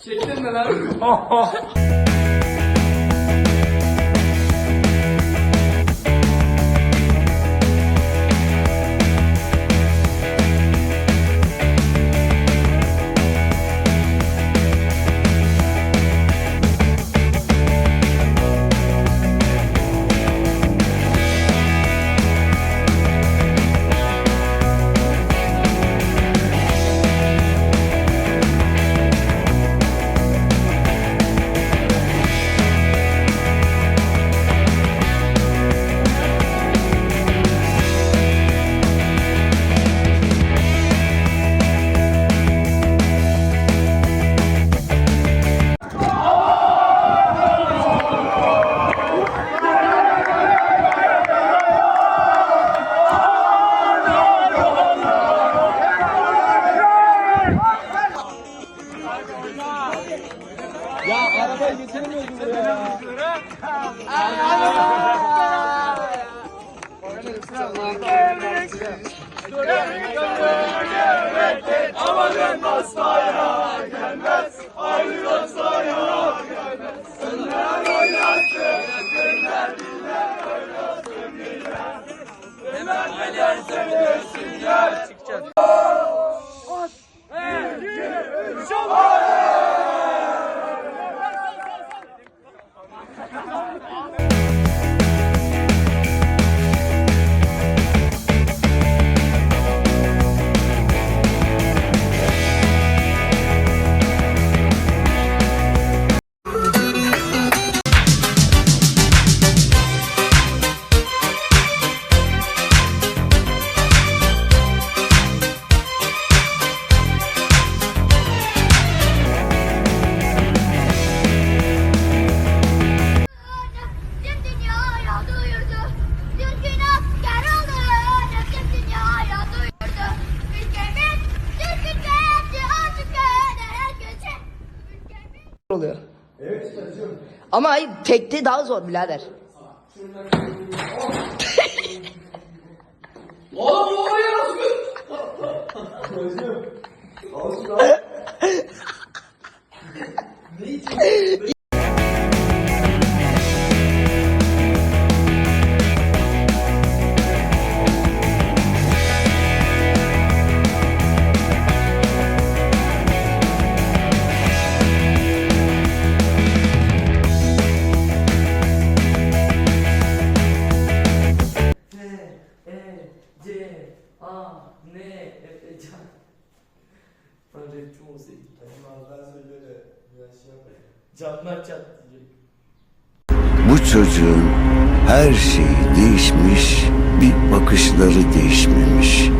Çektin mi lan? Pożem nas para, Ama tekte daha zor birader. Rapçi olsaydım. Canlar çatlayacak. Bu çocuğun her şeyi değişmiş, bir bakışları değişmemiş.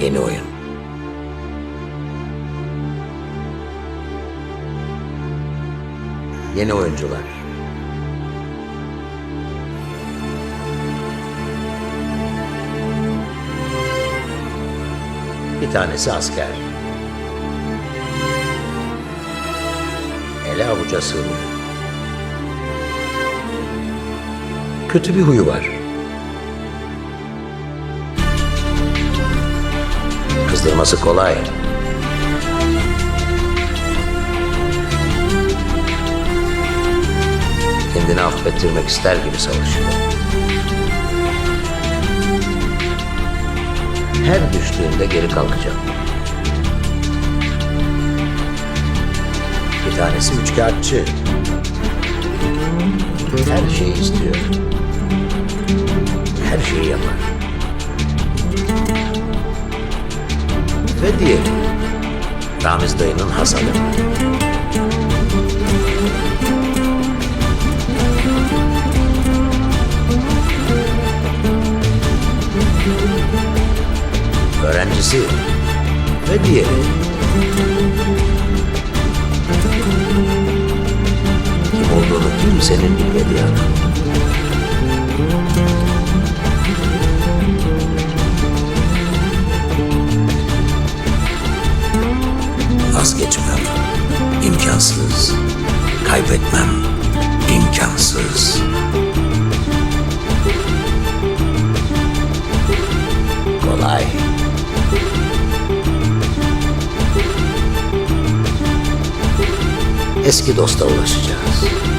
Yeni oyun. Yeni oyuncular. Bir tanesi asker. Ele avuca sığmıyor. Kötü bir huyu var. Kızdırması kolay. Kendini affettirmek ister gibi savaşıyor. Her düştüğünde geri kalkacak. Bir tanesi üçkağıtçı. Her şeyi istiyor. Her şeyi yapar. Ve diğeri Ramiz dayının hasadı. öğrencisi ve diğeri. Kim olduğunu kimsenin bilmediği adam. İmkansız. Kaybetmem. imkansız. Kolay. Eski dosta ulaşacağız.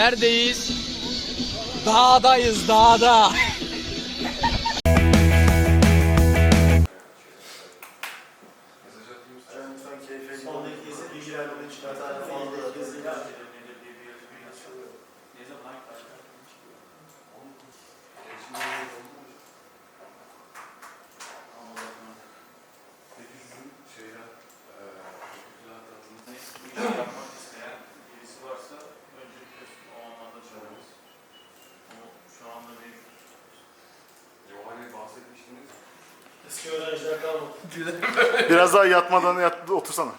Neredeyiz? Dağdayız dağda. Biraz daha yatmadan yat, otursana.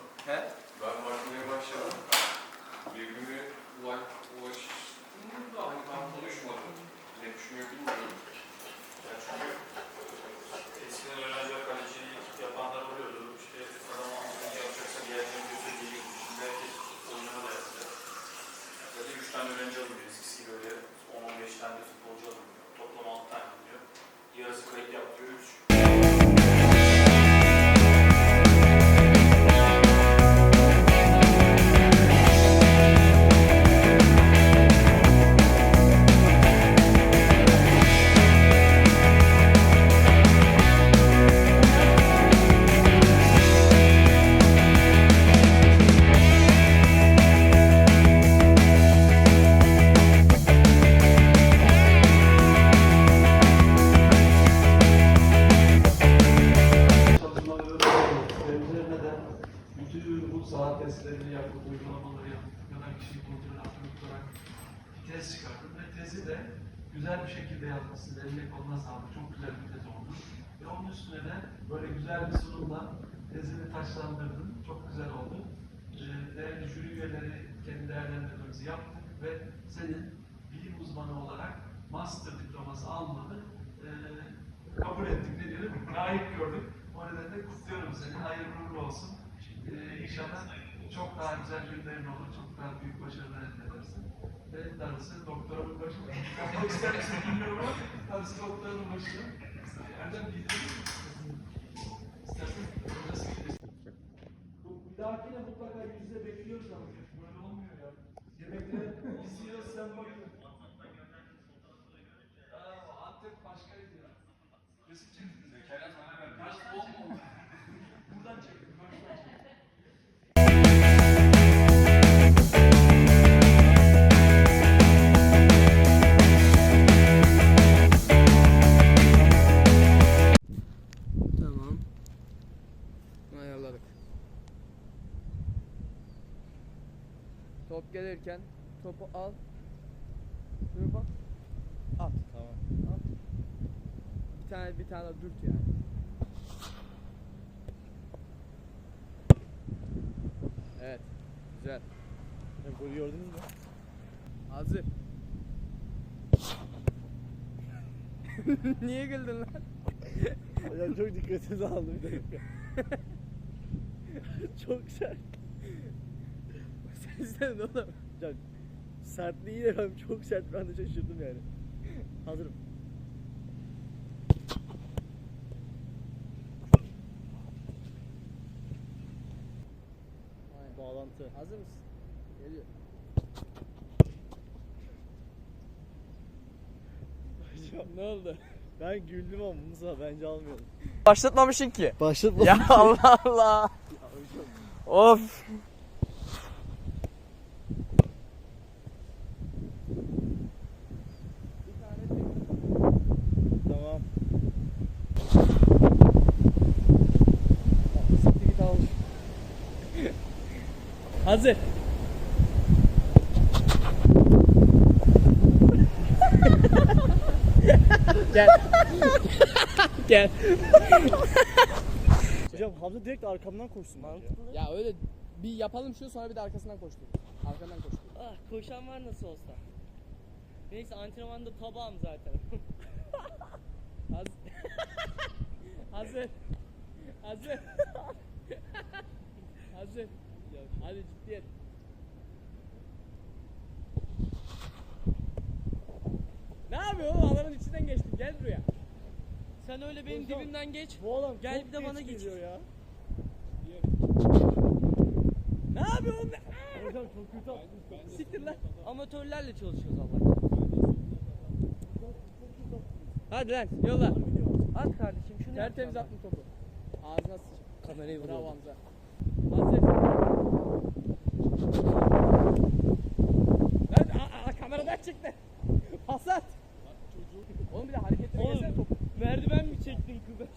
Onun üstüne de böyle güzel bir sunumla tezini taşlandırdım. Çok güzel oldu. Ee, değerli jüri üyeleri kendi değerlendirmemizi yaptık ve senin bilim uzmanı olarak master diploması almanı e, kabul ettik. Ne diyelim? Layık gördük. O nedenle kutluyorum seni. Hayırlı uğurlu olsun. Ee, inşallah çok daha güzel günlerin olur. Çok daha büyük başarılar elde edersin. Ve darısı doktoranın başına. Yapmak ister misin bilmiyorum ama darısı doktoranın başına. Скажи topu al. Dur bak. At. Tamam. At. Bir tane bir tane dürt yani. Evet. Güzel. Golü gördünüz mü? Hazır. Niye güldün lan? Hocam çok dikkatinizi aldım bir dakika. çok sert. Sen istedin oğlum. Hocam sertliği de ben çok sert ben de şaşırdım yani. Hazırım. Bağlantı. Hazır mısın? Geliyor. Hocam Ne oldu? ben güldüm ama Musa bence almayalım. Başlatmamışsın ki. Başlatma. Ya Allah Allah. of. Tamam. Siktir git al. Hazır. Gel. Gel. Hocam Hamza direkt arkamdan koşsun bence. Ya öyle bir yapalım şunu sonra bir de arkasından koştur. Arkadan koştur. Ah koşan var nasıl olsa. Neyse antrenmanda tabağım zaten. Hazır. Hazır. Hazır. Hazır. Hadi ciddiyet. Ne yapıyorsun oğlum? Alanın içinden geçtin. Gel buraya. Sen öyle benim Hocam, dibimden geç. Adam Gel bir de bana geç ya. Ne yapıyorsun? Hocam çok kötü attın. Siktir lan. Amatörlerle çalışıyoruz Allah. Hadi lan yolla. At kardeşim şunu Tertemiz yapacağım attın topu. Ağzına sıçın. Kamerayı Bravo vuruyorum. Hamza. Hazır. Lan aa, aa, kameradan çıktı. Pas at. Oğlum bir de hareketleri Oğlum. gelsene topu. Merdiven mi çektin kıdaş?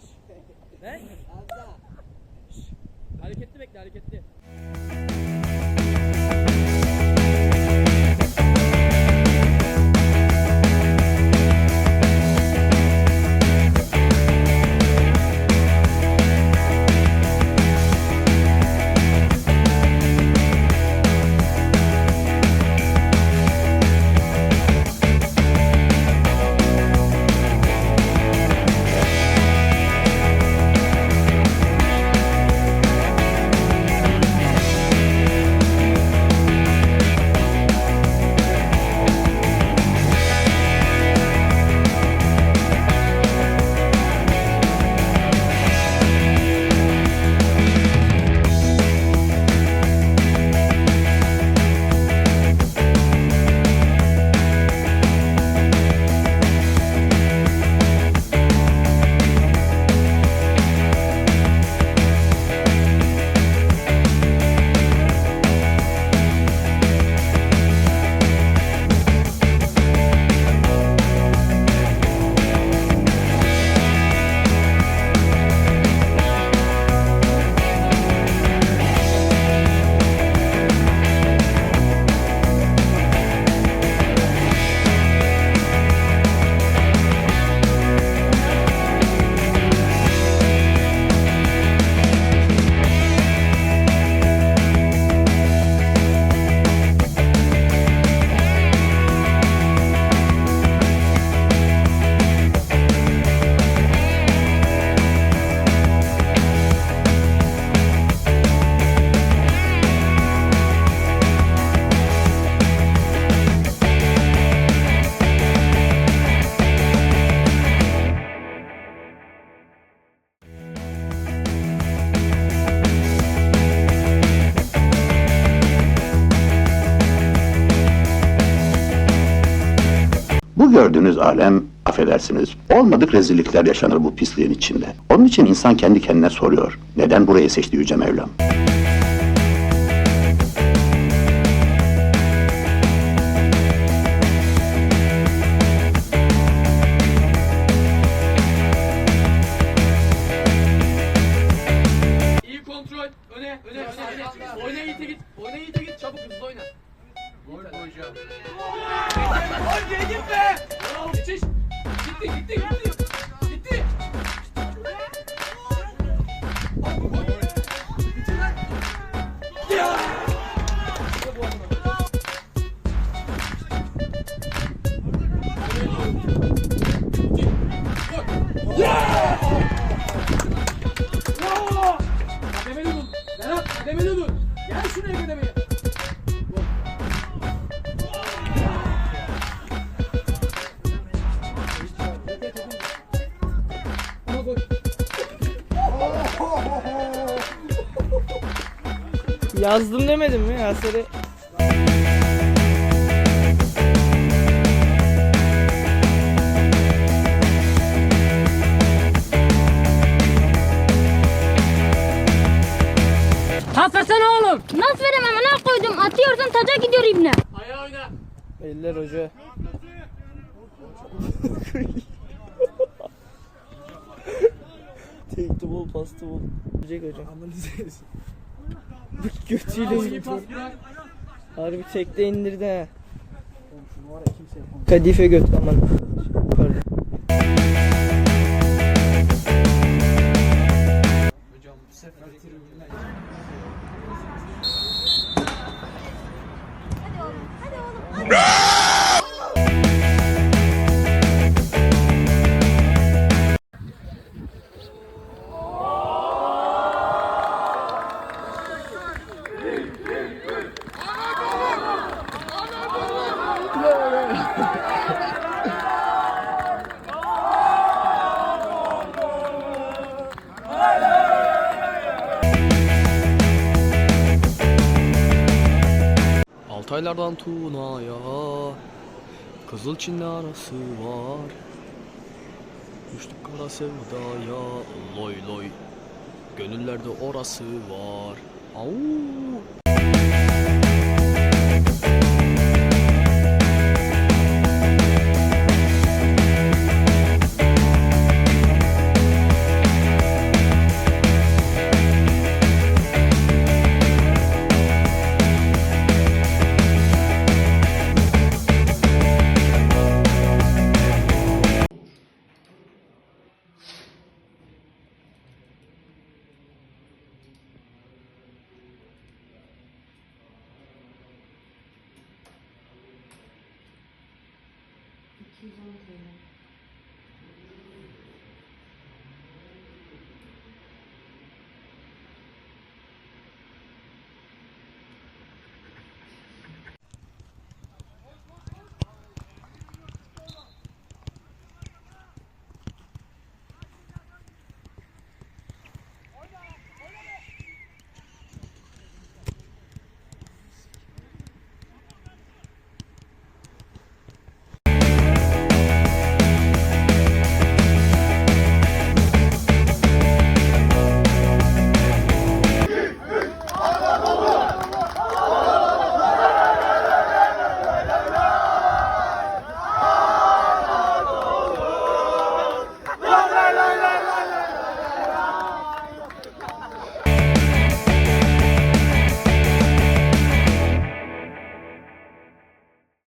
Ne? Şşş. Hareketli bekle hareketli. Bu gördüğünüz alem, affedersiniz, olmadık rezillikler yaşanır bu pisliğin içinde. Onun için insan kendi kendine soruyor, neden burayı seçti Yüce Mevlam? Yazdım demedim mi Yaser'e? Nasıl veremem ne koydum atıyorsun taca gidiyor ibne. Eller hoca. Tekti bol pastı bol. Ölecek hocam. Bu götüyle indirdi. Harbi tekte indirdi ha. Kadife göt aman. Altaylardan Tuna'ya Kızıl Çin'le arası var. Düştük kara sevdaya Loy loy. Gönüllerde orası var. Au.